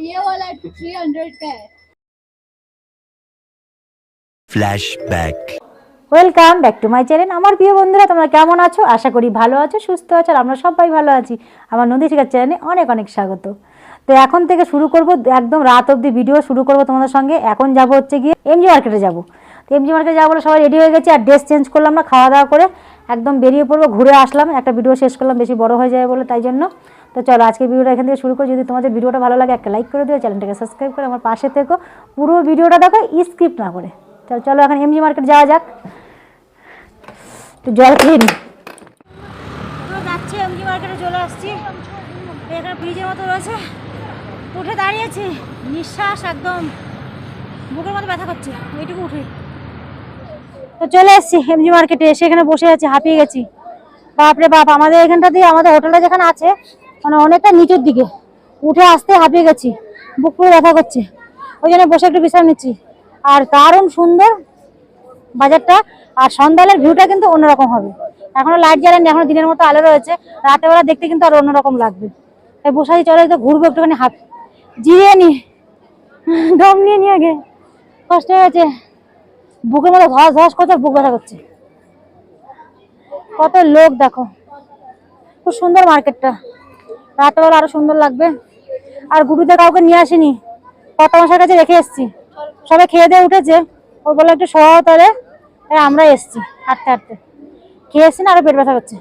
ये वाला three hundred का है Flashback. Welcome back to my channel আমার প্রিয় বন্ধুরা তোমরা কেমন আছো আশা করি ভালো আছো সুস্থ আছো আর আমরা সবাই ভালো আছি আমার নদী শিকার চ্যানেলে অনেক অনেক স্বাগত তো এখন থেকে শুরু করব একদম রাত অবধি ভিডিও শুরু করব তোমাদের সঙ্গে এখন যাব হচ্ছে গিয়ে এমজি মার্কেটে যাব তো এমজি মার্কেটে যাবো বলে সবাই রেডি হয়ে গেছে আর ড্রেস চেঞ্জ করলাম না খাওয়া দাওয়া করে একদম বেরিয়ে পড়বো ঘুরে আসলাম একটা ভিডিও শেষ করলাম বেশি বড় হয়ে যায় বলে তাই জন্য তো চলো আজকে ভিডিওটা এখান থেকে শুরু করি। যদি তোমাদের ভিডিওটা ভালো লাগে, একটা লাইক করে দিও, চ্যানেলটাকে সাবস্ক্রাইব করে আমার পাশে থেকো। পুরো ভিডিওটা দেখো স্কিপ না করে। চলো চলো এখন এমজি মার্কেট যাওয়া যাক। একটু জল খেয়ে নি। যাচ্ছি এমজি মার্কেটে চলে আসছি। এখানে ব্রিজের মতো রয়েছে। উঠে দাঁড়িয়েছি, নিঃশ্বাস একদম। বুকের মতো ব্যথা করছে। এইটুকু উঠে। তো চলে এসেছি এমজি মার্কেটে এসে এখানে বসে আছি, হাঁপিয়ে গেছি। বাপরে বাপ, আমাদের এখানটা দিয়ে আমাদের হোটেলটা যেখানে আছে মানে অনেকটা নিচের দিকে। উঠে আসতে হাঁপিয়ে গেছি, বুক পুরো ব্যথা করছে। ওই জন্য বসে একটু বিশ্রাম নিচ্ছি। আর দারুণ সুন্দর বাজারটা। আর সন্ধ্যালের ভিউটা কিন্তু অন্যরকম হবে। এখনও লাইট জ্বালেনি, এখনও দিনের মতো আলো রয়েছে। রাতের বেলা দেখতে কিন্তু আর অন্যরকম লাগবে। তাই বসাই চলে তো ঘুরবো একটুখানি হাত জিরিয়ে নি, দম নিয়ে নিয়ে গে কষ্ট হয়ে গেছে। বুকের মধ্যে ধস ধস করছে বুক ব্যথা করছে। কত লোক দেখো। খুব সুন্দর মার্কেটটা। রাতের বেলা আরও সুন্দর লাগবে। আর গুরুদের কাউকে নিয়ে আসিনি। কত মাসের কাছে রেখে এসেছি। সবাই খেয়ে দিয়ে উঠেছে। ও বলে একটু শোয়াও তাহলে। আমরা এসছি হাঁটতে হাঁটতে। খেয়ে এসছি না আরও পেট ব্যথা করছে।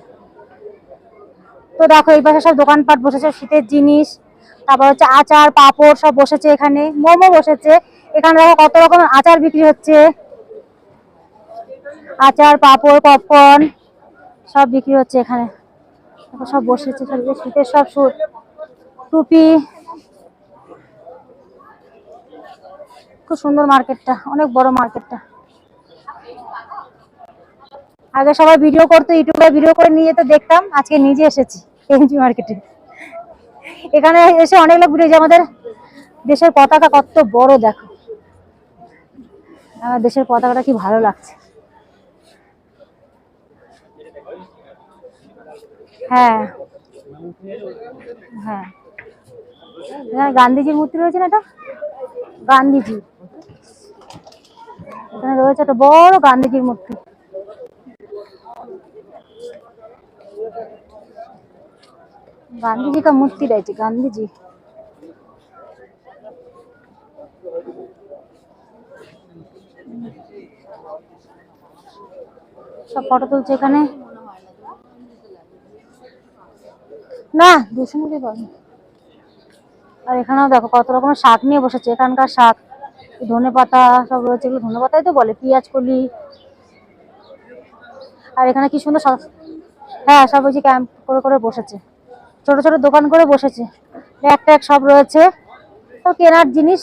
তো দেখো, এই পাশে সব দোকানপাট বসেছে, শীতের জিনিস। তারপর হচ্ছে আচার, পাপড় সব বসেছে এখানে। মোমো বসেছে। এখানে দেখো কত রকম আচার বিক্রি হচ্ছে। আচার, পাপড়, পপকর্ন সব বিক্রি হচ্ছে এখানে। সব বসেছে সব শীতের সব স্যুট টুপি। খুব সুন্দর মার্কেটটা, অনেক বড় মার্কেটটা। আগে সবাই ভিডিও করতো, ইউটিউবে ভিডিও করে নিয়ে যেতে দেখতাম, আজকে নিজে এসেছি এমজি মার্কেটে। এখানে এসে অনেক লোক যে আমাদের দেশের পতাকা কত বড় দেখো। আমার দেশের পতাকাটা কি ভালো লাগছে। হ্যাঁ হ্যাঁ এখানে গান্ধীজির মূর্তি রয়েছে না এটা গান্ধীজি এখানে রয়েছে একটা বড় গান্ধীজির মূর্তি गांधी जी का मूर्ति रही गांधी जी সব ফটো তুলছে না দুশো নিতে পারব আর এখানেও দেখো কত রকমের শাক নিয়ে বসেছে। এখানকার শাক, ধনে পাতা সব রয়েছে এগুলো। ধনে পাতাই তো বলে, পেঁয়াজ, কলি। আর এখানে কি সুন্দর হ্যাঁ সব ওই যে ক্যাম্প করে করে বসেছে। ছোট ছোট দোকান করে বসেছে। ব্যাগ ট্যাগ সব রয়েছে। তো কেনার জিনিস।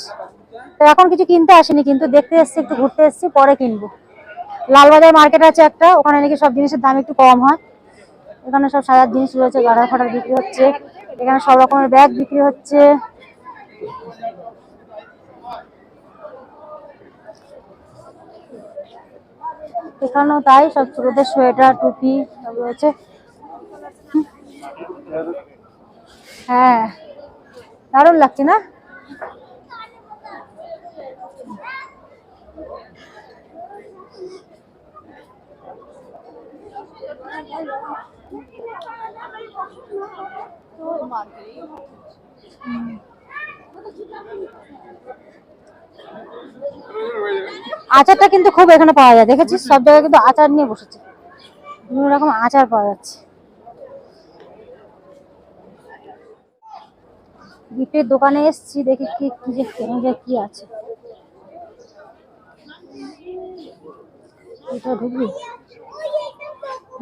তো এখন কিছু কিনতে আসেনি, কিন্তু দেখতে এসেছি, একটু ঘুরতে এসেছি, পরে কিনবো। লালবাজার মার্কেট আছে একটা, ওখানে নাকি সব জিনিসের দাম একটু কম হয়। এখানে সব সাজার জিনিস রয়েছে গাড়া ফাটার বিক্রি হচ্ছে, এখানে সব রকমের ব্যাগ বিক্রি হচ্ছে। এখানেও তাই, সব ছোটদের সোয়েটার, টুপি সব রয়েছে। হ্যাঁ। দারুণ লাগছে না? আচারটা কিন্তু খুব এখানে পাওয়া যায়। দেখেছিস? সব জায়গায় কিন্তু আচার নিয়ে বসেছে। বিভিন্ন রকম আচার পাওয়া যাচ্ছে। গিফটের দোকানে এসেছি, দেখি কি কি যে কেনা যায়, কি আছে। এটা ঢুকবি?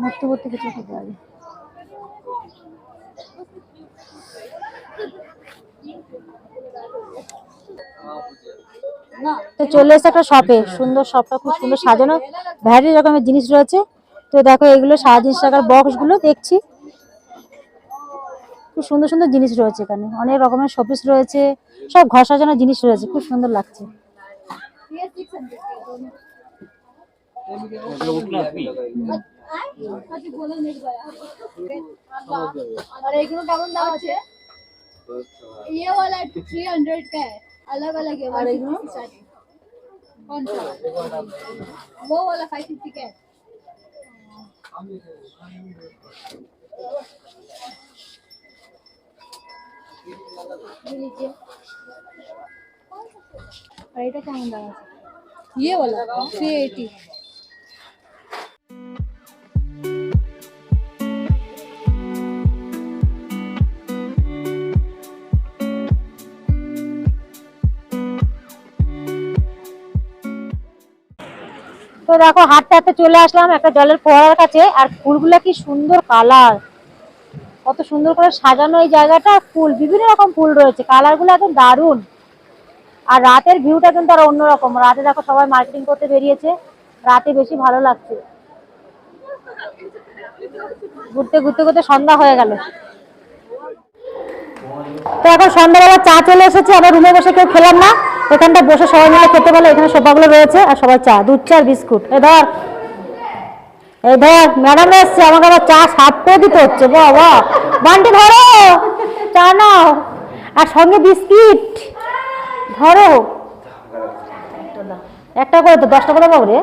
মূর্তি কিছু পাওয়া যায় তো চলে এসে একটা শপে সুন্দর শপটা খুব সুন্দর সাজানো। ভ্যারাইটি রকমের জিনিস রয়েছে। তো দেখো, এগুলো সারা জিনিস টাকার বক্সগুলো দেখছি। খুব সুন্দর সুন্দর জিনিস রয়েছে এখানে। অনেক রকমের শোপিস রয়েছে। সব ঘর সাজানোর জিনিস রয়েছে। খুব সুন্দর লাগছে। और एक केमन दाम है ये वाला थ्री हंड्रेड का है अलग अलग है और कौन सा वो वाला फाइव फिफ्टी का है ये वाला थ्री एटी তো দেখো, হাঁটতে হাঁটতে চলে আসলাম একটা জলের ফোয়ারার কাছে, আর ফুলগুলো কি সুন্দর কালার। কত সুন্দর করে সাজানো এই জায়গাটা, ফুল, বিভিন্ন রকম ফুল রয়েছে কালারগুলো একদম দারুণ। আর রাতের ভিউটা কিন্তু আর অন্যরকম। রাতে দেখো সবাই মার্কেটিং করতে বেরিয়েছে, রাতে বেশি ভালো লাগছে। ঘুরতে ঘুরতে ঘুরতে সন্ধ্যা হয়ে গেল। তো এখন সন্ধ্যাবেলা চা চলে এসেছে আবার রুমে বসে কেউ খেলাম না। এখানটা বসে সবাই মিলে খেতে পারলে এখানে সোফাগুলো রয়েছে আর সবাই চা দুধ চা আর বিস্কুট। এ ধর এই ধর ম্যাডাম এসছে আমাকে আবার চা সারতে দিতে হচ্ছে বাবা বান্টি ধরো চা নাও আর সঙ্গে বিস্কিট ধরো। একটা করে তো দশটা করে পাবো রে।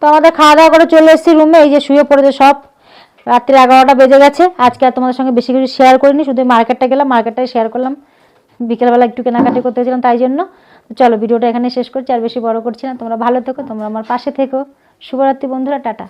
তো আমাদের খাওয়া দাওয়া করে চলে এসেছি রুমে এই যে শুয়ে পড়েছে সব। রাত্রি এগারোটা বেজে গেছে। আজকে আর তোমাদের সঙ্গে বেশি কিছু শেয়ার করিনি, শুধু মার্কেটটা গেলাম মার্কেটটাই শেয়ার করলাম। বিকেলবেলা একটু কেনাকাটি করতে গেছিলাম তাই জন্য। চলো, ভিডিওটা এখানে শেষ করছি, আর বেশি বড় করছি না। তোমরা ভালো থেকো, তোমরা আমার পাশে থেকো। শুভরাত্রি বন্ধুরা, টাটা।